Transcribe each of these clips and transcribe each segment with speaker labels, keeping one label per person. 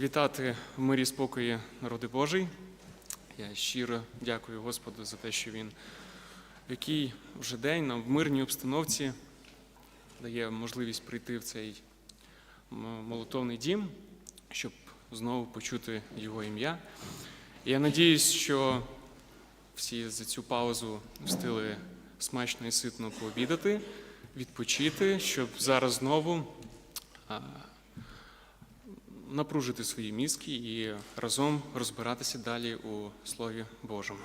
Speaker 1: вітати в мирі спокої народи Божий. Я щиро дякую Господу за те, що Він в який вже день нам в мирній обстановці дає можливість прийти в цей м- молитовний дім, щоб знову почути Його ім'я. Я надіюсь, що всі за цю паузу встигли смачно і ситно пообідати, відпочити, щоб зараз знову напружити свої мізки і разом розбиратися далі у Слові Божому.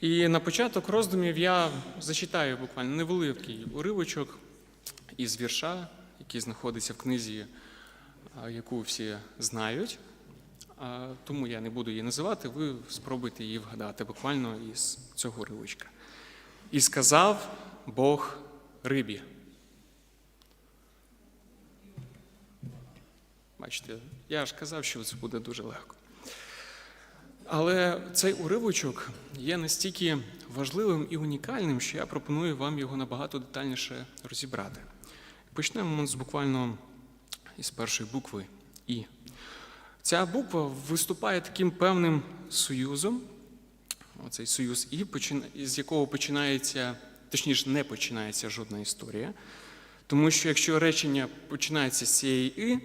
Speaker 1: І на початок роздумів я зачитаю буквально невеликий уривочок із вірша, який знаходиться в книзі, яку всі знають. Тому я не буду її називати, ви спробуйте її вгадати буквально із цього уривочка. І сказав Бог рибі. Бачите, я ж казав, що це буде дуже легко. Але цей уривочок є настільки важливим і унікальним, що я пропоную вам його набагато детальніше розібрати. Почнемо з буквально із першої букви І. Ця буква виступає таким певним союзом, оцей союз І, з якого починається, точніше, не починається жодна історія. Тому що якщо речення починається з цієї І,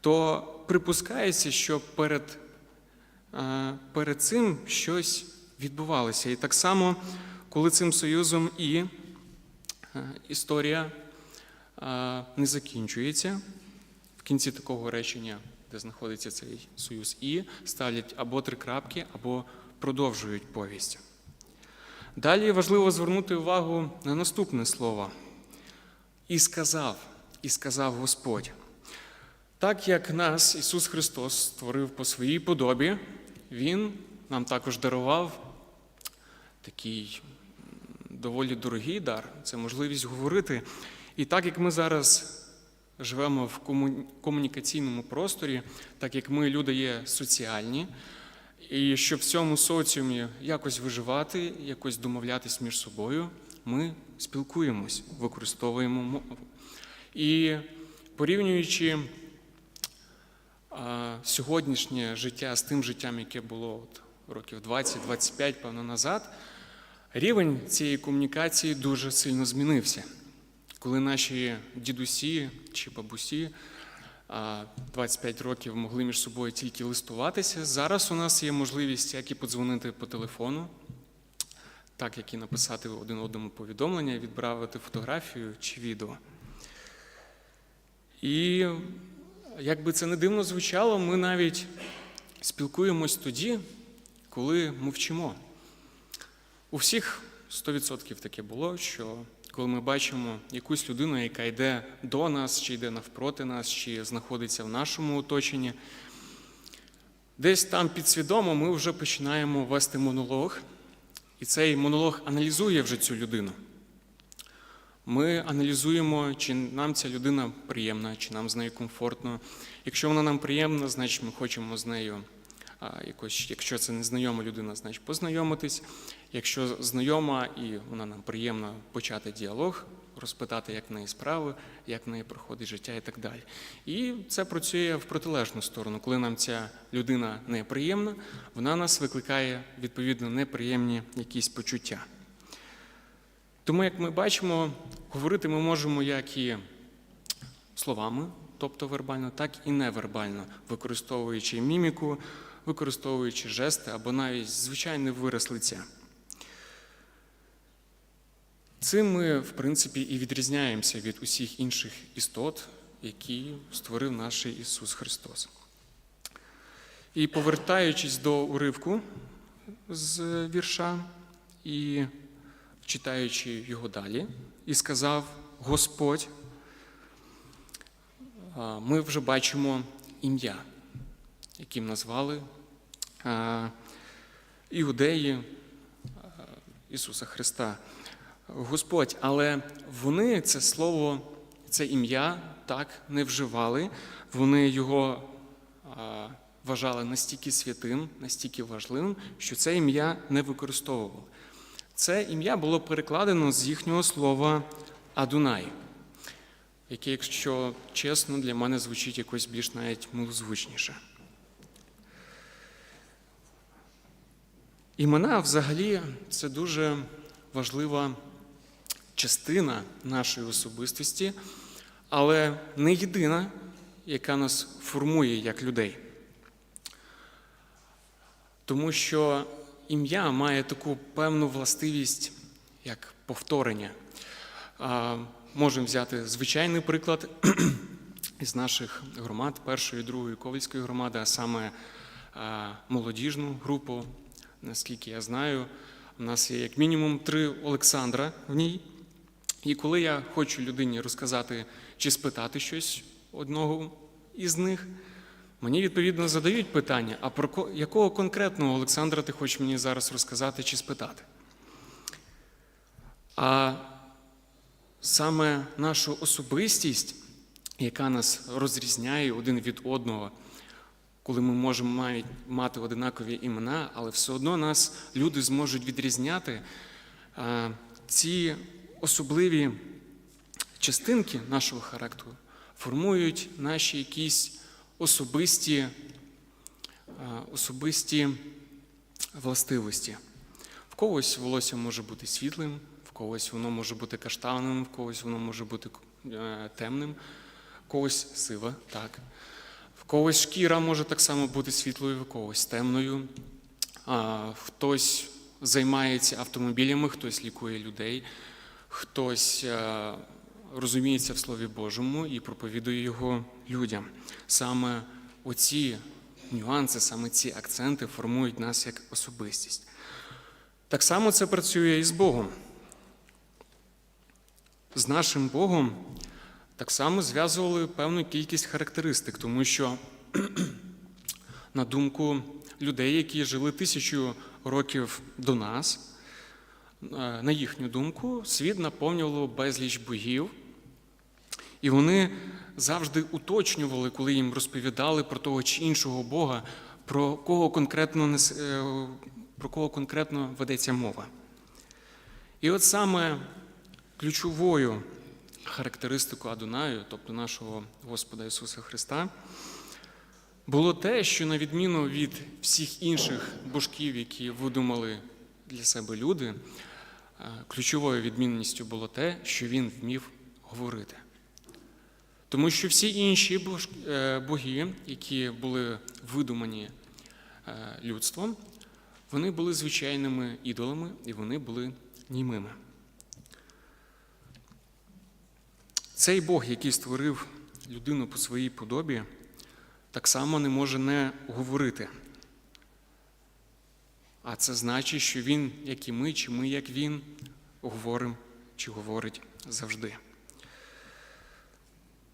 Speaker 1: то припускається, що перед, е, перед цим щось відбувалося. І так само, коли цим союзом І е, історія е, не закінчується, в кінці такого речення, де знаходиться цей союз І, ставлять або три крапки, або продовжують повість. Далі важливо звернути увагу на наступне слово. І сказав, і сказав Господь. Так як нас Ісус Христос створив по своїй подобі, Він нам також дарував такий доволі дорогий дар це можливість говорити. І так як ми зараз живемо в кому- комунікаційному просторі, так як ми люди є соціальні, і щоб в цьому соціумі якось виживати, якось домовлятись між собою, ми спілкуємось, використовуємо мову. І порівнюючи сьогоднішнє життя з тим життям, яке було от років 20-25, певно, назад, рівень цієї комунікації дуже сильно змінився. Коли наші дідусі чи бабусі 25 років могли між собою тільки листуватися, зараз у нас є можливість як і подзвонити по телефону, так як і написати один одному повідомлення, відправити фотографію чи відео. І як би це не дивно звучало, ми навіть спілкуємось тоді, коли мовчимо. У всіх 100% таке було, що коли ми бачимо якусь людину, яка йде до нас, чи йде навпроти нас, чи знаходиться в нашому оточенні, десь там підсвідомо ми вже починаємо вести монолог, і цей монолог аналізує вже цю людину. Ми аналізуємо, чи нам ця людина приємна, чи нам з нею комфортно. Якщо вона нам приємна, значить ми хочемо з нею якось, якщо це незнайома людина, значить познайомитись. Якщо знайома і вона нам приємна, почати діалог, розпитати, як в неї справи, як в неї проходить життя і так далі. І це працює в протилежну сторону. Коли нам ця людина неприємна, вона нас викликає відповідно неприємні якісь почуття. Тому, як ми бачимо, говорити ми можемо як і словами, тобто вербально, так і невербально, використовуючи міміку, використовуючи жести або навіть звичайний вираз лиця. Цим ми, в принципі, і відрізняємося від усіх інших істот, які створив наш Ісус Христос. І повертаючись до уривку з вірша і читаючи його далі, і сказав Господь, ми вже бачимо ім'я, яким назвали іудеї Ісуса Христа. Господь, але вони це слово, це ім'я так не вживали, вони його вважали настільки святим, настільки важливим, що це ім'я не використовували. Це ім'я було перекладено з їхнього слова Адунай. яке, якщо чесно, для мене звучить якось більш навіть милозвучніше. Імена взагалі це дуже важлива частина нашої особистості, але не єдина, яка нас формує як людей. Тому що ім'я має таку певну властивість, як повторення. Можемо взяти звичайний приклад із наших громад, першої, другої ковальської громади, а саме молодіжну групу. Наскільки я знаю, у нас є як мінімум три Олександра в ній. І коли я хочу людині розказати чи спитати щось одного із них, мені відповідно задають питання: а про якого конкретного Олександра ти хочеш мені зараз розказати чи спитати? А саме нашу особистість, яка нас розрізняє один від одного, коли ми можемо мати- одинакові імена, але все одно нас люди зможуть відрізняти. Ці особливі частинки нашого характеру формують наші якісь особисті, особисті властивості. В когось волосся може бути світлим, в когось воно може бути каштановим, в когось воно може бути е, темним, в когось сива, так. В когось шкіра може так само бути світлою, в когось темною. Хтось займається автомобілями, хтось лікує людей, хтось е, розуміється в Слові Божому і проповідує його людям. Саме оці нюанси, саме ці акценти формують нас як особистість. Так само це працює і з Богом. З нашим Богом так само зв'язували певну кількість характеристик, тому що, на думку людей, які жили тисячу років до нас, е, на їхню думку, світ наповнювало безліч богів, і вони завжди уточнювали, коли їм розповідали про того чи іншого Бога, про кого конкретно, е, про кого конкретно ведеться мова. І от саме ключовою характеристикою Адонаю, тобто нашого Господа Ісуса Христа, було те, що на відміну від всіх інших божків, які видумали для себе люди, е, ключовою відмінністю було те, що він вмів говорити. Тому що всі інші е, боги, які були видумані е, людством, вони були звичайними ідолами і вони були німими. Цей Бог, який створив людину по своїй подобі, так само не може не говорити. А це значить, що він, як і ми, чи ми, як він, говоримо чи говорить завжди.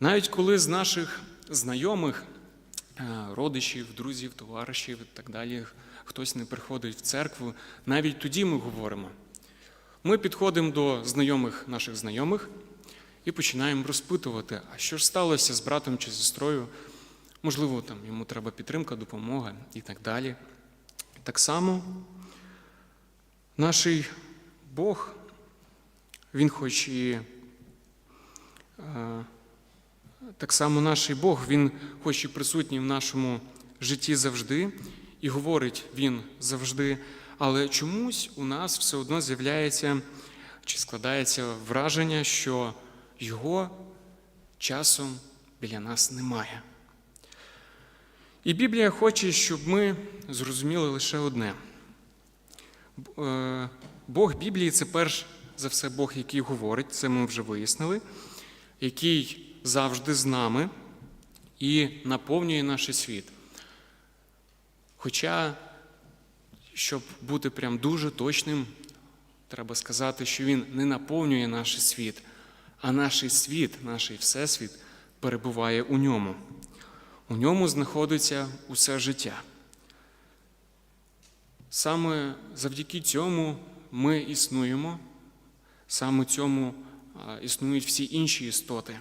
Speaker 1: Навіть коли з наших знайомих, е, родичів, друзів, товаришів і так далі, хтось не приходить в церкву, навіть тоді ми говоримо. Ми підходимо до знайомих наших знайомих і починаємо розпитувати, а що ж сталося з братом чи сестрою, можливо, там йому треба підтримка, допомога і так далі. Так само наш Бог, Він хоч і е, так само наш Бог, Він хоч і присутній в нашому житті завжди, і говорить Він завжди, але чомусь у нас все одно з'являється чи складається враження, що Його часом біля нас немає. І Біблія хоче, щоб ми зрозуміли лише одне. Е, Бог Біблії це перш за все Бог, який говорить, це ми вже вияснили, який завжди з нами і наповнює наш світ. Хоча, щоб бути прям дуже точним, треба сказати, що він не наповнює наш світ, а наш світ, наш всесвіт перебуває у ньому. У ньому знаходиться усе життя. Саме завдяки цьому ми існуємо, саме цьому існують всі інші істоти.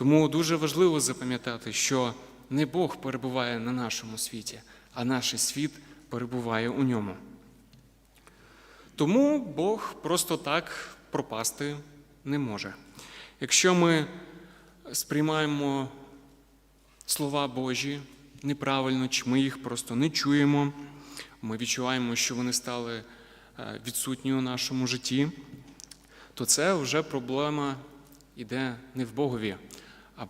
Speaker 1: Тому дуже важливо запам'ятати, що не Бог перебуває на нашому світі, а наш світ перебуває у ньому. Тому Бог просто так пропасти не може. Якщо ми сприймаємо слова Божі неправильно, чи ми їх просто не чуємо. Ми відчуваємо, що вони стали е, відсутні у нашому житті, то це вже проблема йде не в Богові, а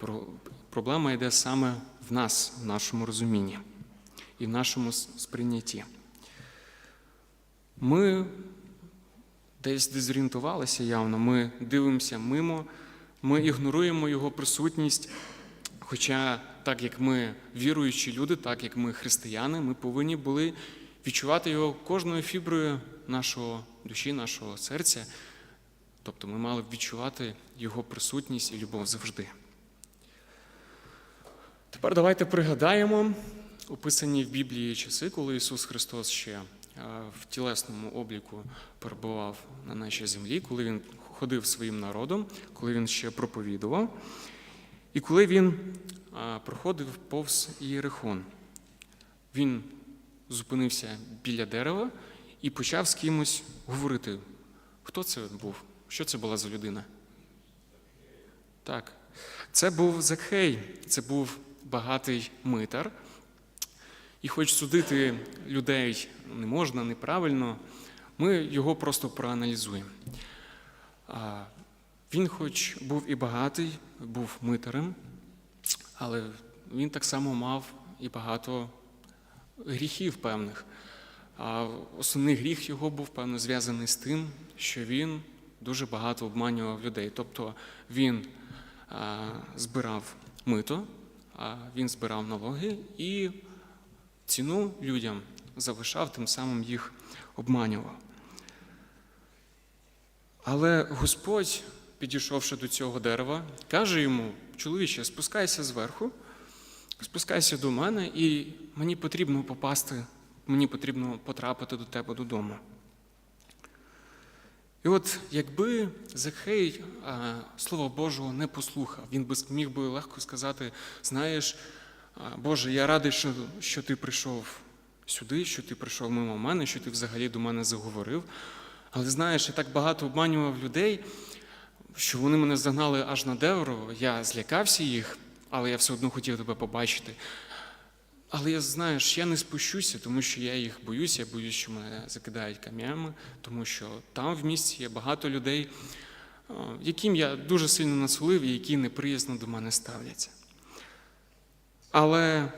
Speaker 1: проблема йде саме в нас, в нашому розумінні і в нашому сприйнятті. Ми десь дезорієнтувалися явно, ми дивимося мимо, ми ігноруємо його присутність. Хоча, так як ми віруючі люди, так як ми християни, ми повинні були відчувати його кожною фіброю нашого душі, нашого серця. Тобто ми мали б відчувати його присутність і любов завжди. Тепер давайте пригадаємо описані в Біблії часи, коли Ісус Христос ще е, в тілесному обліку перебував на нашій землі, коли Він ходив своїм народом, коли Він ще проповідував, і коли Він проходив повз Єрихон. Він зупинився біля дерева і почав з кимось говорити. Хто це був? Що це була за людина? Так. Це був Закхей, це був багатий митар. І хоч судити людей не можна, неправильно, ми його просто проаналізуємо. Він, хоч був і багатий, був митарем, але він так само мав і багато гріхів певних. А основний гріх його був певно зв'язаний з тим, що він дуже багато обманював людей. Тобто він збирав мито, він збирав налоги і ціну людям залишав, тим самим їх обманював. Але Господь, підійшовши до цього дерева, каже йому: чоловіче, спускайся зверху, спускайся до мене, і мені потрібно попасти, мені потрібно потрапити до тебе додому. І от якби Захей а, Слова Божого не послухав, він би міг би легко сказати: знаєш, а, Боже, я радий, що, що ти прийшов сюди, що ти прийшов мимо мене, що ти взагалі до мене заговорив. Але знаєш, я так багато обманював людей, що вони мене загнали аж на дерево, я злякався їх, але я все одно хотів тебе побачити. Але я знаєш, я не спущуся, тому що я їх боюся, я боюсь, що мене закидають кам'ями, тому що там в місті є багато людей, яким я дуже сильно насолив і які неприязно до мене ставляться. Але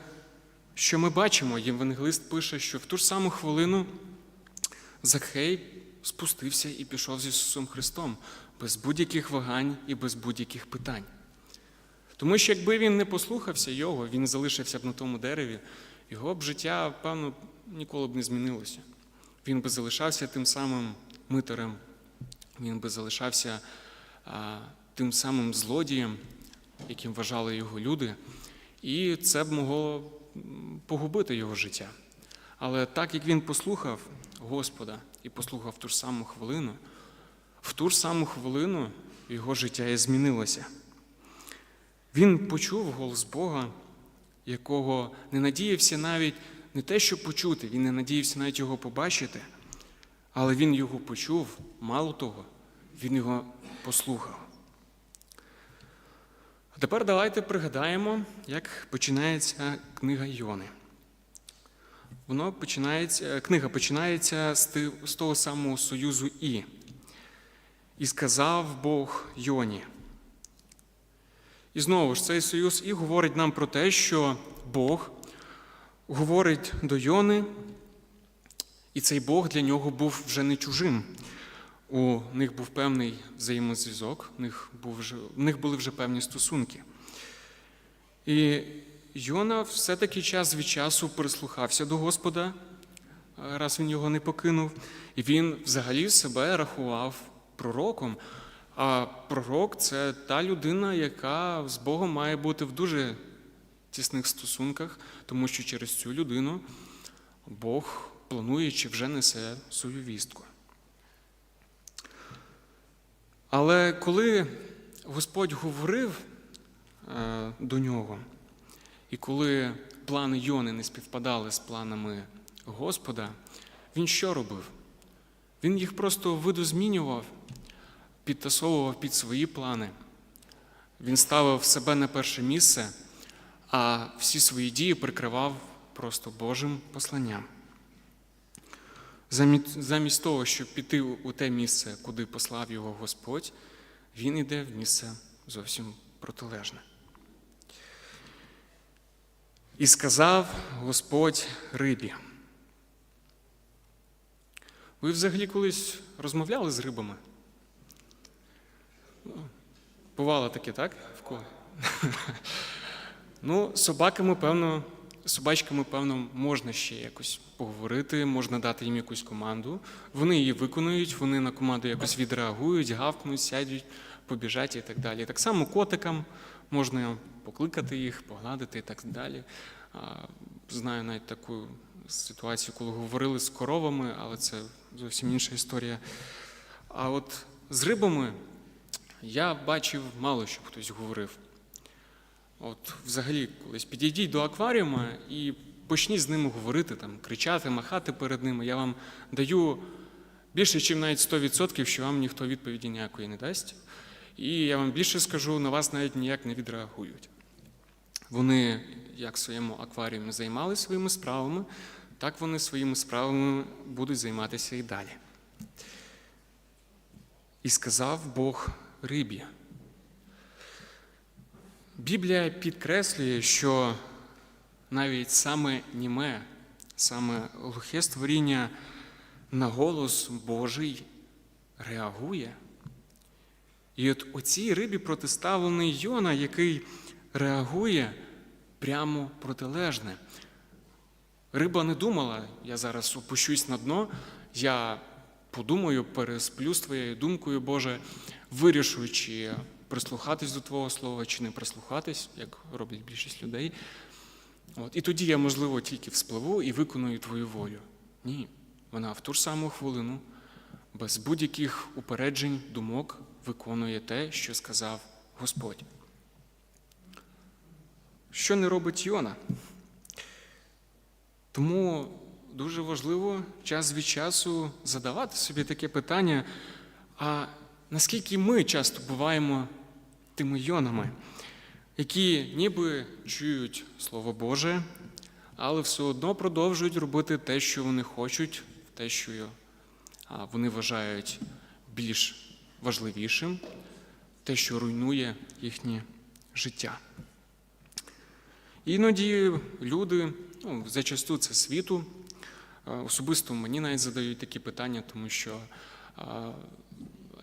Speaker 1: що ми бачимо, Євангелист пише, що в ту ж саму хвилину Захей спустився і пішов з Ісусом Христом без будь-яких вагань і без будь-яких питань. Тому що якби він не послухався його, він залишився б на тому дереві, його б життя, певно, ніколи б не змінилося. Він би залишався тим самим митарем, він би залишався а, тим самим злодієм, яким вважали його люди, і це б могло погубити його життя. Але так як він послухав Господа і послухав ту ж саму хвилину, в ту ж саму хвилину його життя і змінилося. Він почув голос Бога, якого не надіявся навіть не те, щоб почути, він не надіявся навіть його побачити, але він його почув, мало того, він його послухав. А тепер давайте пригадаємо, як починається книга Йони. Воно починається, книга починається з того самого союзу І. І сказав Бог Йоні. І знову ж цей союз і говорить нам про те, що Бог говорить до Йони, і цей Бог для нього був вже не чужим. У них був певний взаємозв'язок, в них, був вже, в них були вже певні стосунки. І Йона все-таки час від часу прислухався до Господа, раз він його не покинув, і він взагалі себе рахував пророком. А пророк це та людина, яка з Богом має бути в дуже тісних стосунках, тому що через цю людину Бог планує чи вже несе свою вістку. Але коли Господь говорив е, до нього, і коли плани Йони не співпадали з планами Господа, він що робив? Він їх просто видозмінював, підтасовував під свої плани. Він ставив себе на перше місце, а всі свої дії прикривав просто Божим посланням. Замість, того, щоб піти у те місце, куди послав його Господь, він йде в місце зовсім протилежне. І сказав Господь рибі. Ви взагалі колись розмовляли з рибами? Бувало таке, так? В кого? Ну, собаками, певно, собачками, певно, можна ще якось поговорити, можна дати їм якусь команду. Вони її виконують, вони на команду якось відреагують, гавкнуть, сядуть, побіжать і так далі. Так само котикам можна покликати їх, погладити і так далі. Знаю навіть таку ситуацію, коли говорили з коровами, але це зовсім інша історія. А от з рибами я бачив мало щоб хтось говорив. От взагалі, колись підійдіть до акваріума і почніть з ними говорити, там, кричати, махати перед ними. Я вам даю більше, ніж навіть 100%, що вам ніхто відповіді ніякої не дасть. І я вам більше скажу, на вас навіть ніяк не відреагують. Вони, як в своєму акваріумі, займалися своїми справами, так вони своїми справами будуть займатися і далі. І сказав Бог рибі. Біблія підкреслює, що навіть саме німе, саме глухе створіння на голос Божий реагує. І от оцій рибі протиставлений Йона, який реагує прямо протилежне. Риба не думала, я зараз опущусь на дно, я подумаю, пересплю з твоєю думкою, Боже, вирішу, чи прислухатись до Твого слова, чи не прислухатись, як роблять більшість людей. От. І тоді я, можливо, тільки вспливу і виконую Твою волю. Ні, вона в ту ж саму хвилину, без будь-яких упереджень, думок виконує те, що сказав Господь. Що не робить Йона? Тому дуже важливо час від часу задавати собі таке питання, а наскільки ми часто буваємо тими йонами, які ніби чують Слово Боже, але все одно продовжують робити те, що вони хочуть, те, що вони вважають більш важливішим, те, що руйнує їхнє життя. Іноді люди, ну, зачасту це світу, особисто мені навіть задають такі питання, тому що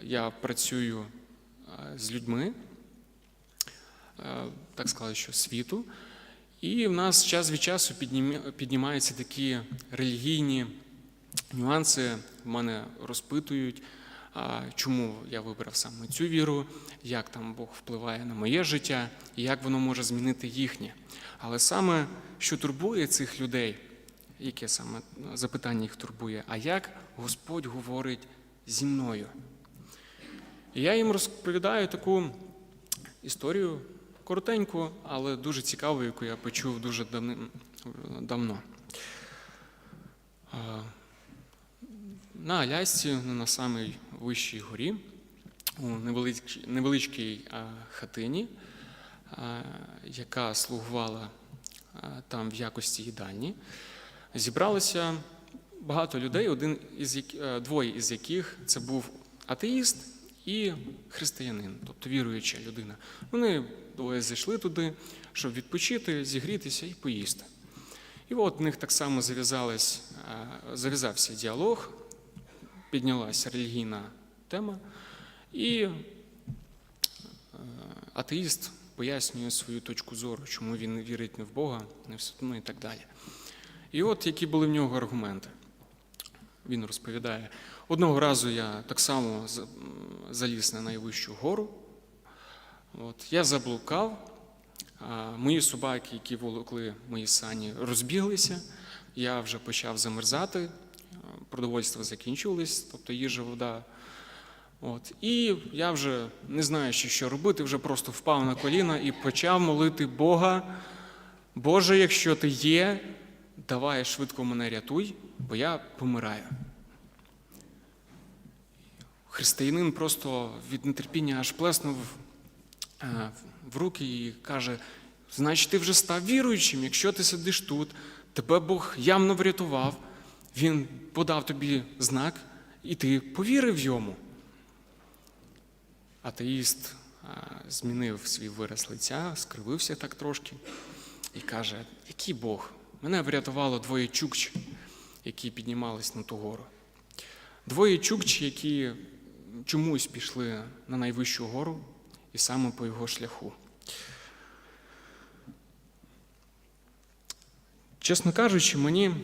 Speaker 1: я працюю з людьми, так сказати, що світу, і в нас час від часу піднімаються такі релігійні нюанси, в мене розпитують, чому я вибрав саме цю віру, як там Бог впливає на моє життя і як воно може змінити їхнє. Але саме що турбує цих людей, яке саме запитання їх турбує, а як Господь говорить зі мною? І я їм розповідаю таку історію коротеньку, але дуже цікаву, яку я почув дуже давно. На Алясці, на самій вищій горі, у невеличкій, невеличкій хатині, яка слугувала там в якості їдальні, зібралося багато людей, один із двоє із яких це був атеїст і християнин, тобто віруюча людина. Вони двоє зайшли туди, щоб відпочити, зігрітися і поїсти. І от в них так само зав'язався діалог, піднялася релігійна тема, і атеїст пояснює свою точку зору, чому він не вірить не в Бога, не в ну і так далі. І от які були в нього аргументи. Він розповідає, одного разу я так само заліз на найвищу гору. От, Я заблукав, мої собаки, які волокли мої сані, розбіглися, я вже почав замерзати, продовольство закінчилось, тобто їжа, вода. От. І я вже не знаю, що робити, вже просто впав на коліна і почав молити Бога. Боже, якщо ти є, давай швидко мене рятуй, бо я помираю. Християнин просто від нетерпіння аж плеснув е, в руки і каже: значить, ти вже став віруючим, якщо ти сидиш тут, тебе Бог явно врятував, Він подав тобі знак, і ти повірив йому. Атеїст змінив свій вираз лиця, скривився так трошки і каже: який Бог? Мене врятувало двоє чукч, які піднімались на ту гору. Двоє чукч, які чомусь пішли на найвищу гору і саме по його шляху. Чесно кажучи, мені,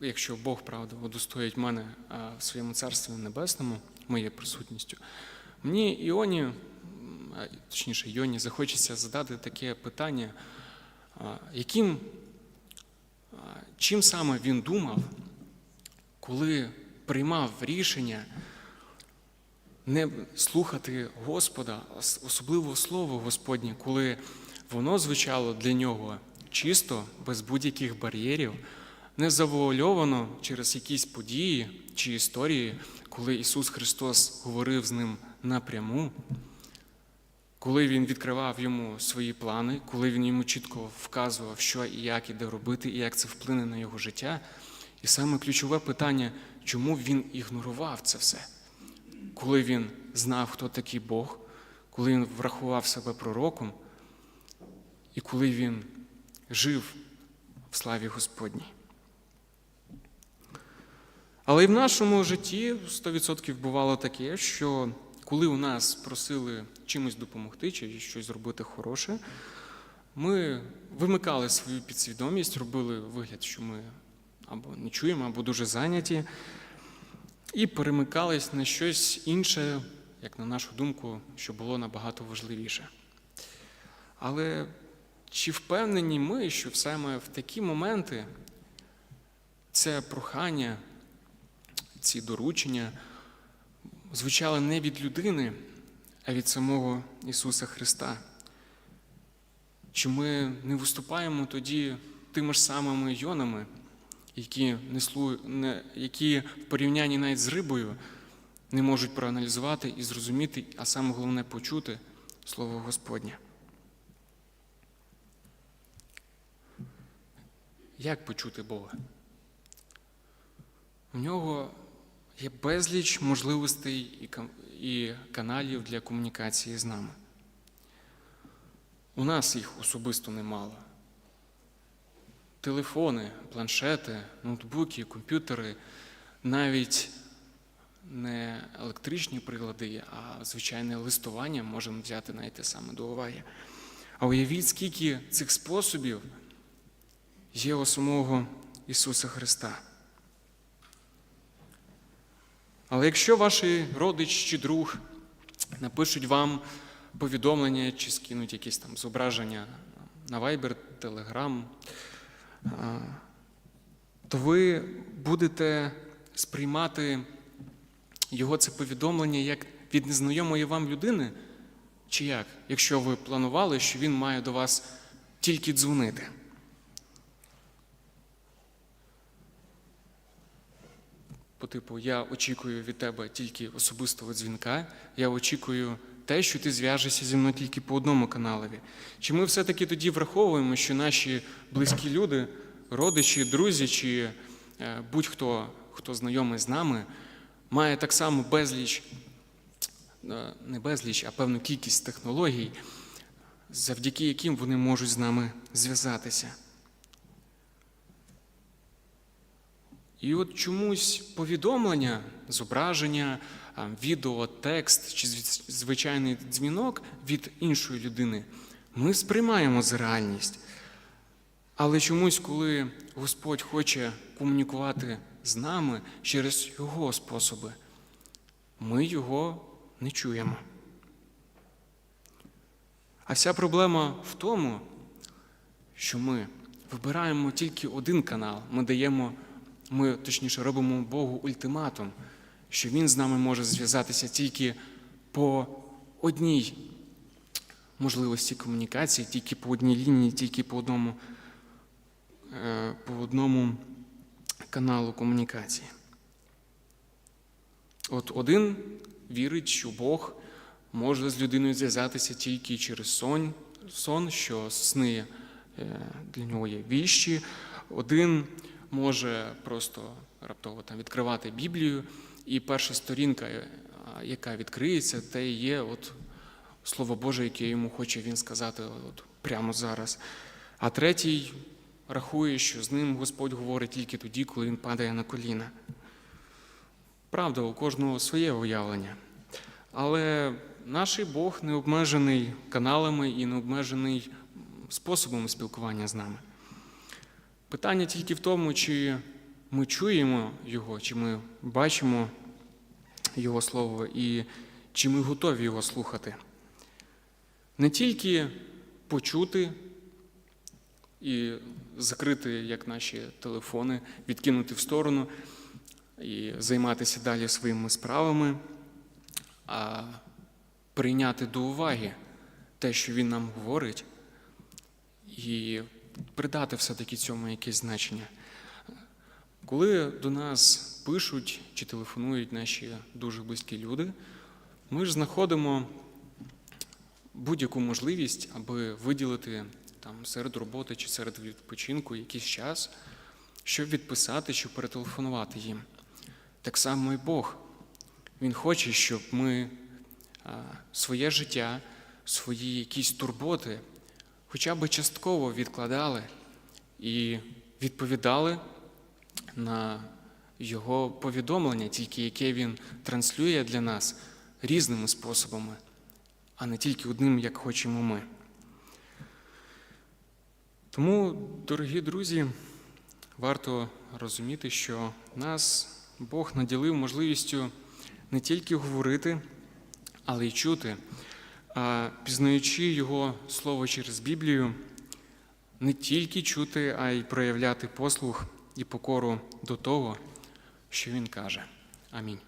Speaker 1: якщо Бог правда удостоїть мене в своєму царстві небесному, моєю присутністю, мені Іоні, точніше, Іоні, захочеться задати таке питання, яким, чим саме він думав, коли приймав рішення не слухати Господа, особливо слово Господнє, коли воно звучало для нього чисто, без будь-яких бар'єрів, не завуальовано через якісь події чи історії, коли Ісус Христос говорив з ним напряму, коли Він відкривав йому свої плани, коли він йому чітко вказував, що і як і де робити, і як це вплине на його життя. І саме ключове питання, чому він ігнорував це все коли він знав, хто такий Бог, коли він врахував себе пророком, і коли він жив в славі Господній. Але і в нашому житті 100% бувало таке, що коли у нас просили чимось допомогти чи щось зробити хороше, ми вимикали свою підсвідомість, робили вигляд, що ми або не чуємо, або дуже зайняті, і перемикались на щось інше, як на нашу думку, що було набагато важливіше. Але чи впевнені ми, що саме в такі моменти це прохання, ці доручення звучали не від людини, а від самого Ісуса Христа? Чи ми не виступаємо тоді тими ж самими йонами, які, не слу... не... які в порівнянні навіть з рибою не можуть проаналізувати і зрозуміти, а саме головне почути Слово Господнє? Як почути Бога? У нього є безліч можливостей і каналів для комунікації з нами. У нас їх особисто немало. Телефони, планшети, ноутбуки, комп'ютери, навіть не електричні прилади, а звичайне листування можемо взяти навіть те саме до уваги. А уявіть, скільки цих способів є у самого Ісуса Христа. Але якщо ваш родич чи друг напишуть вам повідомлення чи скинуть якісь там зображення на Viber, Telegram, то ви будете сприймати його це повідомлення як від незнайомої вам людини, чи як, якщо ви планували, що він має до вас тільки дзвонити. По типу, я очікую від тебе тільки особистого дзвінка, я очікую те, що ти зв'яжешся зі мною тільки по одному каналові. Чи ми все-таки тоді враховуємо, що наші близькі люди, родичі, друзі, чи е, будь-хто, хто знайомий з нами, має так само безліч, е, не безліч, а певну кількість технологій, завдяки яким вони можуть з нами зв'язатися. І от чомусь повідомлення, зображення, відео, текст чи звичайний дзвінок від іншої людини ми сприймаємо за реальність. Але чомусь, коли Господь хоче комунікувати з нами через Його способи, ми його не чуємо. А вся проблема в тому, що ми вибираємо тільки один канал, ми даємо, ми точніше робимо Богу ультиматум, що Він з нами може зв'язатися тільки по одній можливості комунікації, тільки по одній лінії, тільки по одному, е, по одному каналу комунікації. От один вірить, що Бог може з людиною зв'язатися тільки через сон, сон що сни е, для нього є віщі. Один може просто раптово там відкривати Біблію, і перша сторінка, е, яка відкриється, те є от Слово Боже, яке йому хоче він сказати от прямо зараз. А третій рахує, що з ним Господь говорить тільки тоді, коли він падає на коліна. Правда, у кожного своє уявлення. Але наш Бог не обмежений каналами і не обмежений способом спілкування з нами. Питання тільки в тому, чи ми чуємо Його, чи ми бачимо Його Слово і чи ми готові його слухати. Не тільки почути і закрити, як наші телефони, відкинути в сторону і займатися далі своїми справами, а прийняти до уваги те, що він нам говорить, і придати все-таки цьому якесь значення. Коли до нас пишуть чи телефонують наші дуже близькі люди, ми ж знаходимо будь-яку можливість, аби виділити там серед роботи чи серед відпочинку якийсь час, щоб відписати, щоб перетелефонувати їм. Так само і Бог. Він хоче, щоб ми своє життя, свої якісь турботи хоча б частково відкладали і відповідали на його повідомлення, тільки яке він транслює для нас різними способами, а не тільки одним, як хочемо ми. Тому, дорогі друзі, варто розуміти, що нас Бог наділив можливістю не тільки говорити, але й чути, пізнаючи Його Слово через Біблію, не тільки чути, а й проявляти послух і покору до того, що Він каже. Амінь.